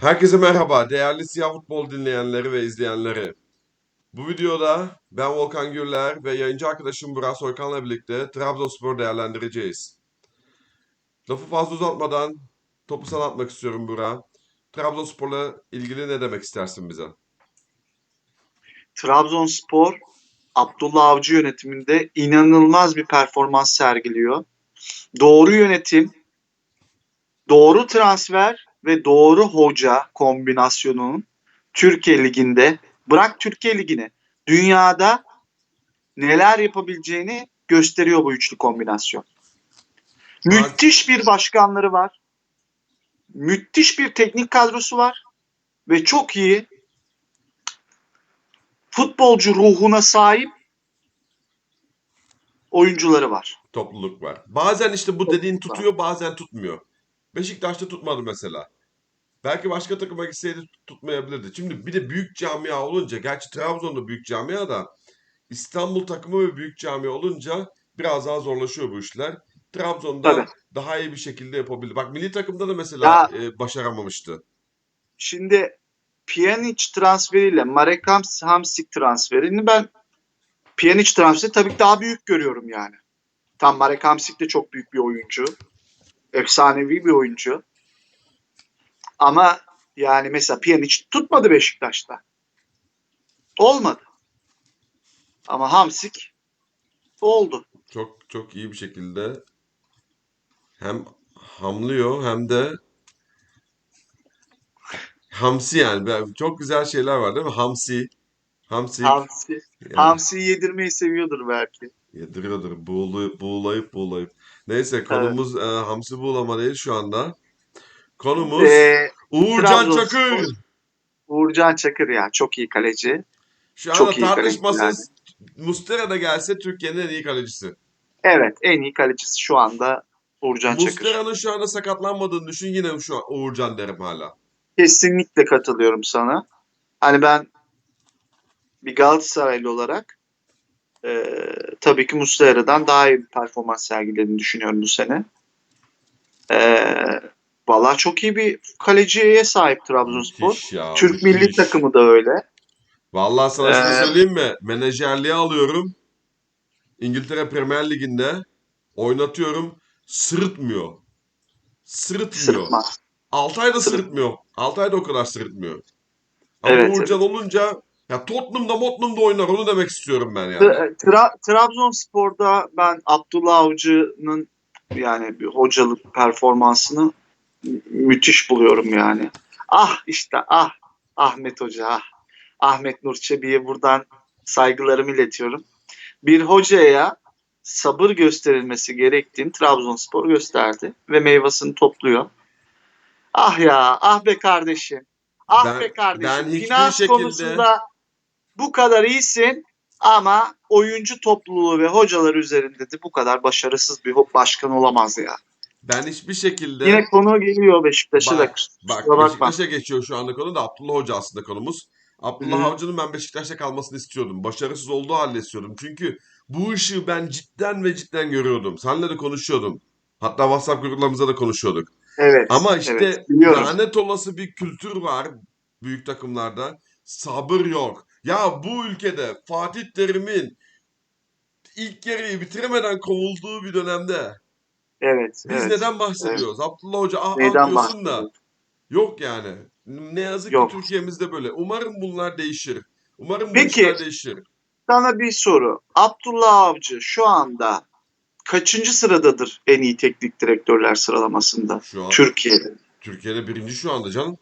Herkese merhaba değerli siyah futbol dinleyenleri ve izleyenleri. Bu videoda ben Volkan Gürler ve yayıncı arkadaşım Burak Soykan'la birlikte Trabzonspor değerlendireceğiz. Lafı fazla uzatmadan topu sana atmak istiyorum Burak. Trabzonspor'la ilgili ne demek istersin bize? Trabzonspor Abdullah Avcı yönetiminde inanılmaz bir performans sergiliyor. Doğru yönetim, doğru transfer ve doğru hoca kombinasyonunun Türkiye Ligi'nde bırak Türkiye Ligi'ni dünyada neler yapabileceğini gösteriyor bu üçlü kombinasyon. Müthiş bir başkanları var. Müthiş bir teknik kadrosu var ve çok iyi futbolcu ruhuna sahip oyuncuları var. Topluluk var. Bazen işte bu dediğin tutuyor bazen tutmuyor. Beşiktaş'ta tutmadı mesela. Belki başka takıma gitseydi tutmayabilirdi. Şimdi bir de büyük camia olunca, gerçi Trabzon'da büyük camia da İstanbul takımı ve büyük camia olunca biraz daha zorlaşıyor bu işler. Trabzon'da Tabii. daha iyi bir şekilde yapabilir. Bak milli takımda da mesela e, başaramamıştı. Şimdi Pjanic transferiyle Marek Hams- Hamsik transferini ben Pjanic transferi tabii ki daha büyük görüyorum yani. Tam Marek Hamsik de çok büyük bir oyuncu. Efsanevi bir oyuncu. Ama yani mesela Pjanic tutmadı Beşiktaş'ta. Olmadı. Ama Hamsik oldu. Çok çok iyi bir şekilde hem hamlıyor hem de hamsi yani. Çok güzel şeyler var değil mi? Hamsi. Hamsi. Hamsi. Yani. Hamsi'yi yedirmeyi seviyordur belki. Yediriyordur. Buğulayıp buğulayıp buğulayıp. Neyse konumuz e, hamsi buğulama değil şu anda. Konumuz Ee, Uğurcan Trabzonspor- Çakır. Uğurcan Çakır ya çok iyi kaleci. Şu anda Çok iyi tartışmasız Mustera da gelse Türkiye'nin en iyi kalecisi. Evet en iyi kalecisi şu anda Uğurcan Çakır. Mustera'nın şu anda sakatlanmadığını düşün yine şu an Uğurcan derim hala. Kesinlikle katılıyorum sana. Hani ben bir Galatasaraylı olarak e, tabii ki Muslera'dan daha iyi bir performans sergilediğini düşünüyorum bu sene. E, Valla çok iyi bir kaleciye sahip Trabzonspor. Müthiş ya. Türk milli müthiş. takımı da öyle. Vallahi sana şunu Ee, söyleyeyim mi? Menajerliğe alıyorum. İngiltere Premier Ligi'nde oynatıyorum. Sırıtmıyor. Sırıtmıyor. Sırtmaz. Altay'da Sırıt- sırıtmıyor. Altay'da o kadar sırıtmıyor. Ama Evet, Uğurcan olunca ya Tottenham'da Mottenham'da oynar onu demek istiyorum ben yani. Tra- Tra- Trabzonspor'da ben Abdullah Avcı'nın yani bir hocalık performansını müthiş buluyorum yani. Ah işte ah Ahmet Hoca ah. Ahmet Nur Çebi'ye buradan saygılarımı iletiyorum. Bir hocaya sabır gösterilmesi gerektiğini Trabzonspor gösterdi ve meyvasını topluyor. Ah ya ah be kardeşim. Ah Ben- be kardeşim. ben Finans şekilde- konusunda bu kadar iyisin ama oyuncu topluluğu ve hocalar üzerinde de bu kadar başarısız bir başkan olamaz ya. Ben hiçbir şekilde Yine konu geliyor Beşiktaş'a da. Bak, bak. Beşiktaş'a geçiyor şu anda konu da Abdullah Hoca aslında konumuz. Abdullah Hı. Avcı'nın ben Beşiktaş'ta kalmasını istiyordum. Başarısız olduğu halde istiyordum. Çünkü bu ışığı ben cidden ve cidden görüyordum. Seninle de konuşuyordum. Hatta WhatsApp gruplarımızda da konuşuyorduk. Evet. Ama işte evet, biliyorum. lanet olası bir kültür var büyük takımlarda. Sabır yok. Ya bu ülkede Fatih Terim'in ilk yarıyı bitiremeden kovulduğu bir dönemde Evet. biz evet. neden bahsediyoruz? Abdullah Hoca ah, Neyden diyorsun da yok yani. Ne yazık Yok. ki Türkiye'mizde böyle. Umarım bunlar değişir. Umarım bu Peki. işler değişir. Sana bir soru. Abdullah Avcı şu anda kaçıncı sıradadır en iyi teknik direktörler sıralamasında Şu an Türkiye'de? Türkiye'de birinci şu anda canım.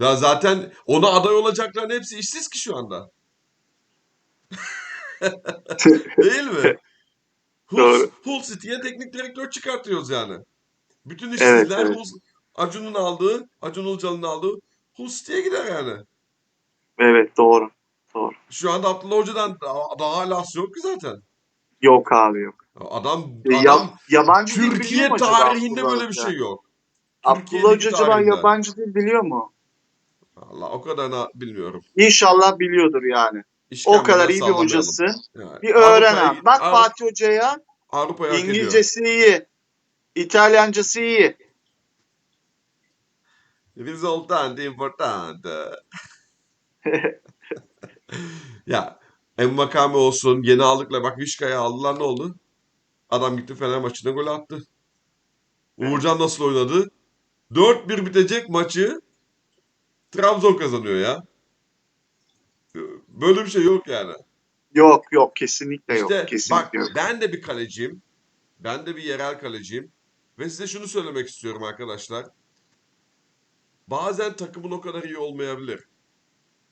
Ya zaten ona aday olacakların hepsi işsiz ki şu anda. Değil mi? Hull. Hull City'ye teknik direktör çıkartıyoruz yani. Bütün Evet, işsizler evet. Hull, Acun'un aldığı, Acun Ilıcalı'nın aldığı Hull City'ye gider yani. Evet doğru. Doğru. Şu anda Abdullah Hoca'dan daha, daha alası yok ki zaten. Yok abi yok. Adam, E, adam ya- yabancı Türkiye tarihinde böyle bir şey yok. Abdullah Hoca acaba yabancı dil biliyor mu? Allah o kadarını bilmiyorum. İnşallah biliyordur yani. O İşkembeden kadar iyi bir hocası. Yani Bir öğren abi. Bak Avru- Fatih Hoca'ya Avrupa'ya hak ediyor. İngilizcesi iyi. İtalyancası iyi. Risultante importante. ya Envakame olsun yeni aldıkla bak Vişka'ya aldılar ne oldu? Adam gitti Fener maçına gol attı. Uğurcan nasıl oynadı? 4-1 bitecek maçı Trabzon kazanıyor ya. Böyle bir şey yok yani. Yok yok kesinlikle yok. İşte kesinlikle bak yok. ben de bir kaleciyim. Ben de bir yerel kaleciyim. Ve size şunu söylemek istiyorum arkadaşlar. Bazen takımın o kadar iyi olmayabilir.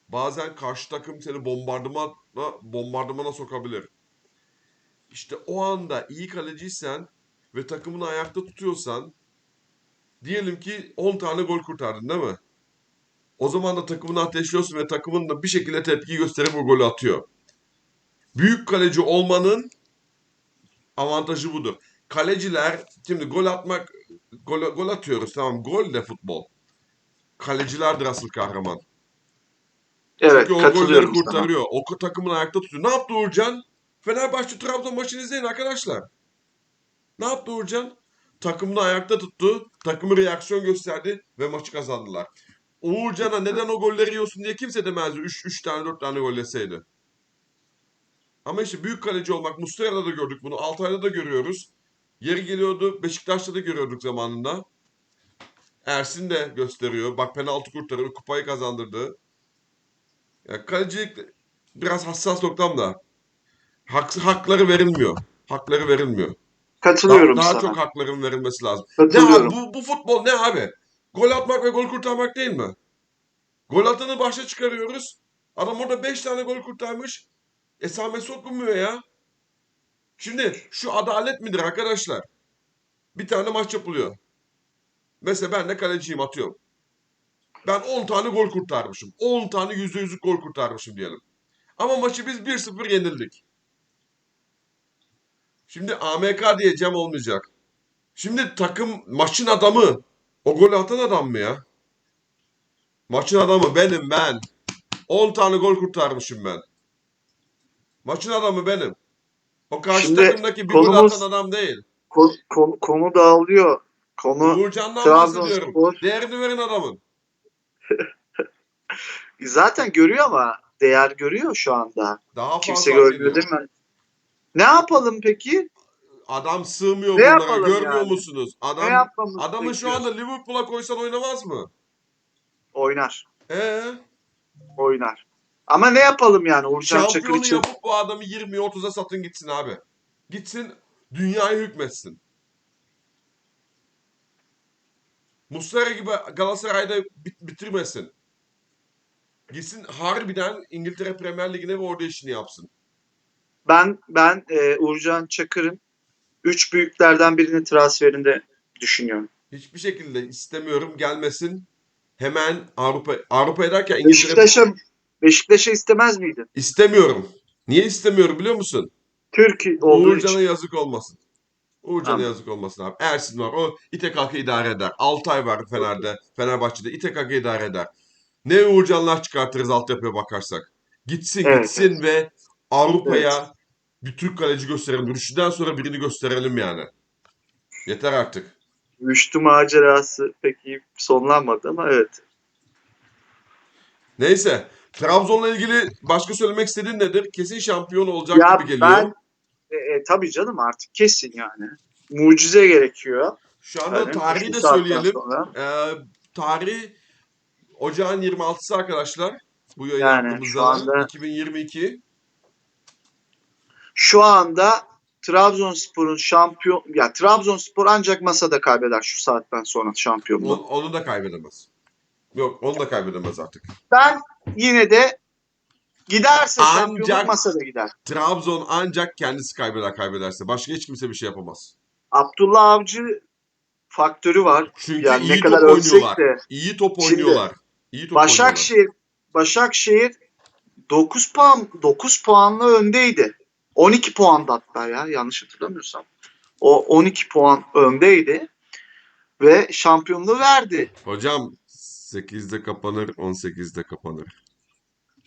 Bazen karşı takım seni bombardımana, bombardımana sokabilir. İşte o anda iyi kaleciysen ve takımını ayakta tutuyorsan diyelim ki 10 tane gol kurtardın değil mi? O zaman da takımını ateşliyorsun ve takımın da bir şekilde tepki gösterip o golü atıyor. Büyük kaleci olmanın avantajı budur. Kaleciler şimdi gol atmak gol, gol atıyoruz tamam gol de futbol. Kalecilerdir asıl kahraman. Evet Çünkü o golleri katılıyorum sana. kurtarıyor. O takımın ayakta tutuyor. Ne yaptı Uğurcan? Fenerbahçe Trabzon maçını izleyin arkadaşlar. Ne yaptı Uğurcan? Takımını ayakta tuttu. Takımı reaksiyon gösterdi ve maçı kazandılar. Uğurcan'a neden o golleri yiyorsun diye kimse demezdi. 3 3 tane 4 tane gol yeseydi. Ama işte büyük kaleci olmak Muslera'da da gördük bunu. Altay'da da görüyoruz. Yeri geliyordu. Beşiktaş'ta da görüyorduk zamanında. Ersin de gösteriyor. Bak penaltı kurtarıyor. Kupayı kazandırdı. Ya kalecilik biraz hassas noktam da. Hak, hakları verilmiyor. Hakları verilmiyor. Daha, Katılıyorum daha sana. çok hakların verilmesi lazım. Ne abi, Katılıyorum. bu, bu futbol ne abi? Gol atmak ve gol kurtarmak değil mi? Gol atanı başa çıkarıyoruz. Adam orada 5 tane gol kurtarmış. Esamesi okunmuyor ya. Şimdi şu adalet midir arkadaşlar? Bir tane maç yapılıyor. Mesela ben de kaleciyim atıyorum. Ben 10 tane gol kurtarmışım. 10 tane %100'lük gol kurtarmışım diyelim. Ama maçı biz 1-0 yenildik. Şimdi AMK diyeceğim olmayacak. Şimdi takım maçın adamı o golü atan adam mı ya? Maçın adamı benim ben. 10 tane gol kurtarmışım ben. Maçın adamı benim. O karşı Şimdi takımdaki bir gol konumuz- atan adam değil. Konu, konu, konu dağılıyor. Konu Uğurcan'dan bahsediyorum. Değerini verin adamın. zaten görüyor ama değer görüyor şu anda. Daha Kimse görmüyor değil mi? Ne yapalım peki? Adam sığmıyor Ne bunlara. Görmüyor yani? musunuz? ne Adam yapmamız adamı şu anda Liverpool'a koysan oynamaz mı? Oynar. Ee, Oynar. Ama ne yapalım yani Uğurcan Çakır için? yapıp bu adamı 20'ye 30'a satın gitsin abi. Gitsin dünyayı hükmetsin. Muslera gibi Galatasaray'da bit- bitirmesin. Gitsin harbiden İngiltere Premier Ligi'ne ve orada işini yapsın. Ben ben e, Uğurcan Çakır'ın üç büyüklerden birini transferinde düşünüyorum. Hiçbir şekilde istemiyorum gelmesin. Hemen Avrupa Avrupa ederken İngiltere Beşiktaş'a Beşiktaş'a istemez miydin? istemiyorum. Niye istemiyorum biliyor musun? Türkiye olduğu Uğurcan'a için. yazık olmasın. Uğurcan'a Anladım. yazık olmasın abi. Ersin var. O ite kalka idare eder. Altay var Fener'de. Fenerbahçe'de ite kalka idare eder. Ne Uğurcanlar çıkartırız altyapıya bakarsak. Gitsin Evet, gitsin ve Avrupa'ya bir Türk kaleci gösterelim. Rüştü'den sonra birini gösterelim yani. Yeter artık. Rüştü macerası pek iyi sonlanmadı ama evet. Neyse. Trabzon'la ilgili başka söylemek istediğin nedir? Kesin şampiyon olacak Ya gibi geliyor. ben- E, e, tabii canım artık kesin yani. Mucize gerekiyor. Şu anda Yani tarihi de söyleyelim. sonra. Ee, tarih ocağın 26'sı arkadaşlar. Bu yayın Yani yaptığımız şu zaman anda- 2022. Şu anda Trabzonspor'un şampiyon ya Trabzonspor ancak masada kaybeder şu saatten sonra şampiyonluğu. Onu, onu da kaybedemez. Yok onu da kaybedemez artık. Ben yine de giderse şampiyonluk Ancak- masada gider. Trabzon ancak kendisi kaybeder kaybederse. Başka hiç kimse bir şey yapamaz. Abdullah Avcı faktörü var. Çünkü Yani iyi ne kadar top oynuyorlar. de İyi top Şimdi oynuyorlar. İyi top oynuyorlar. Başakşehir Başakşehir 9 puan 9 puanla öndeydi. 12 puan hatta ya yanlış hatırlamıyorsam. O 12 puan öndeydi ve şampiyonluğu verdi. Hocam 8'de kapanır, 18'de kapanır.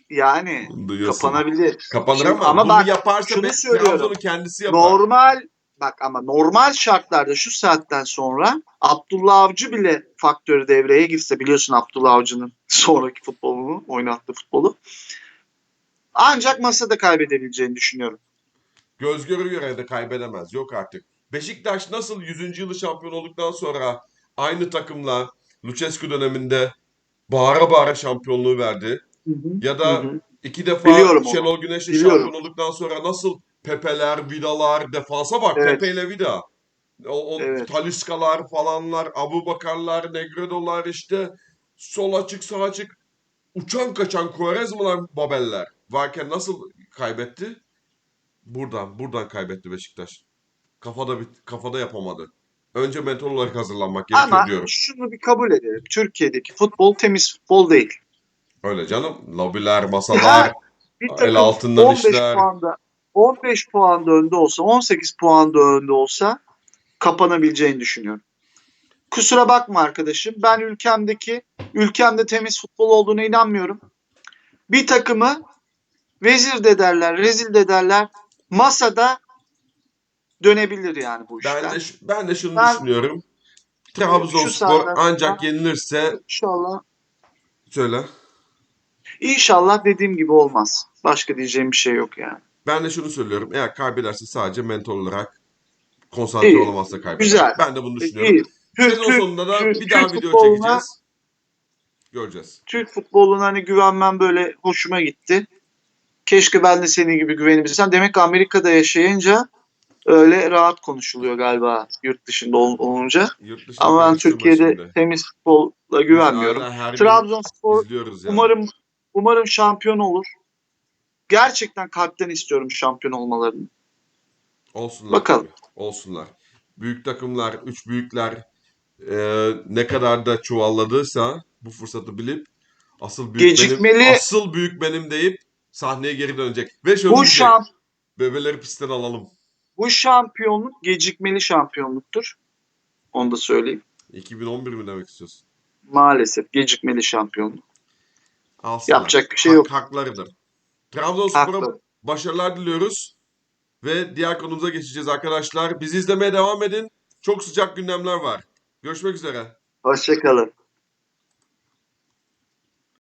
Yani duyuyorsun. kapanabilir. Kapanır Şimdi- ama, ama bunu bak, yaparsa şunu söylüyorum. Kendisi yapar. Normal bak ama normal şartlarda şu saatten sonra Abdullah Avcı bile faktörü devreye girse biliyorsun Abdullah Avcı'nın sonraki futbolunu oynattığı futbolu ancak masada kaybedebileceğini düşünüyorum. Göz görü göre de kaybedemez. Yok artık. Beşiktaş nasıl 100. yılı şampiyon olduktan sonra aynı takımla Lucescu döneminde bağıra bağıra şampiyonluğu verdi. Ya da Hı hı. iki defa Biliyorum onu. Şenol Güneş'le Biliyorum. şampiyon olduktan sonra nasıl Pepe'ler, Vida'lar, defansa bak Evet. Pepe ile Vida. O, o Evet. Talisca'lar falanlar, Abu Bakarlar, Negredo'lar işte sol açık sağ açık uçan kaçan Quaresma'lar, Babel'ler varken nasıl kaybetti? Buradan, buradan kaybetti Beşiktaş. Kafada bit, kafada yapamadı. Önce mental olarak hazırlanmak gerekiyor Ama diyorum. şunu bir kabul edelim. Türkiye'deki futbol temiz futbol değil. Öyle canım. Lobiler, masalar, Bir el altından 15 işler. puanda 15 puanda önde olsa, 18 puanda önde olsa kapanabileceğini düşünüyorum. Kusura bakma arkadaşım. Ben ülkemdeki ülkemde temiz futbol olduğuna inanmıyorum. Bir takımı vezir de derler, rezil de derler. Masada dönebilir yani bu işler. Ben de, ben de şunu Ben- düşünüyorum. Trabzonspor ancak yenilirse İnşallah söyle. İnşallah dediğim gibi olmaz. Başka diyeceğim bir şey yok yani. Ben de şunu söylüyorum. Eğer kaybederse sadece mental olarak konsantre İyi, olamazsa kaybeder. güzel. Ben de bunu düşünüyorum. İyi. Türk, Sezon Türk, sonunda da Türk- bir daha Türk video futboluna- çekeceğiz. Göreceğiz. Türk futboluna hani güvenmem böyle hoşuma gitti. Keşke ben de senin gibi güvenebilsem. Demek ki Amerika'da yaşayınca öyle rahat konuşuluyor galiba yurt dışında ol- olunca. Yurt dışında Ama ben Türkiye'de şimdi. temiz futbolla güvenmiyorum. Trabzonspor yani. umarım umarım şampiyon olur. Gerçekten kalpten istiyorum şampiyon olmalarını. Olsunlar. Bakalım. tabii, Olsunlar. Büyük takımlar, üç büyükler e, ne kadar da çuvalladıysa bu fırsatı bilip asıl büyük Gecikmeli- benim, asıl büyük benim deyip sahneye geri dönecek. Ve şöyle Bu diyecek. şamp Bebeleri pistten alalım. bu şampiyonluk gecikmeli şampiyonluktur. Onu da söyleyeyim. 2011 mi demek istiyorsun? Maalesef gecikmeli şampiyonluk. Alsınlar. Yapacak bir şey yok. Haklarıdır. Trabzonspor'a Haklı. başarılar diliyoruz. Ve diğer konumuza geçeceğiz arkadaşlar. Bizi izlemeye devam edin. Çok sıcak gündemler var. Görüşmek üzere. Hoşçakalın.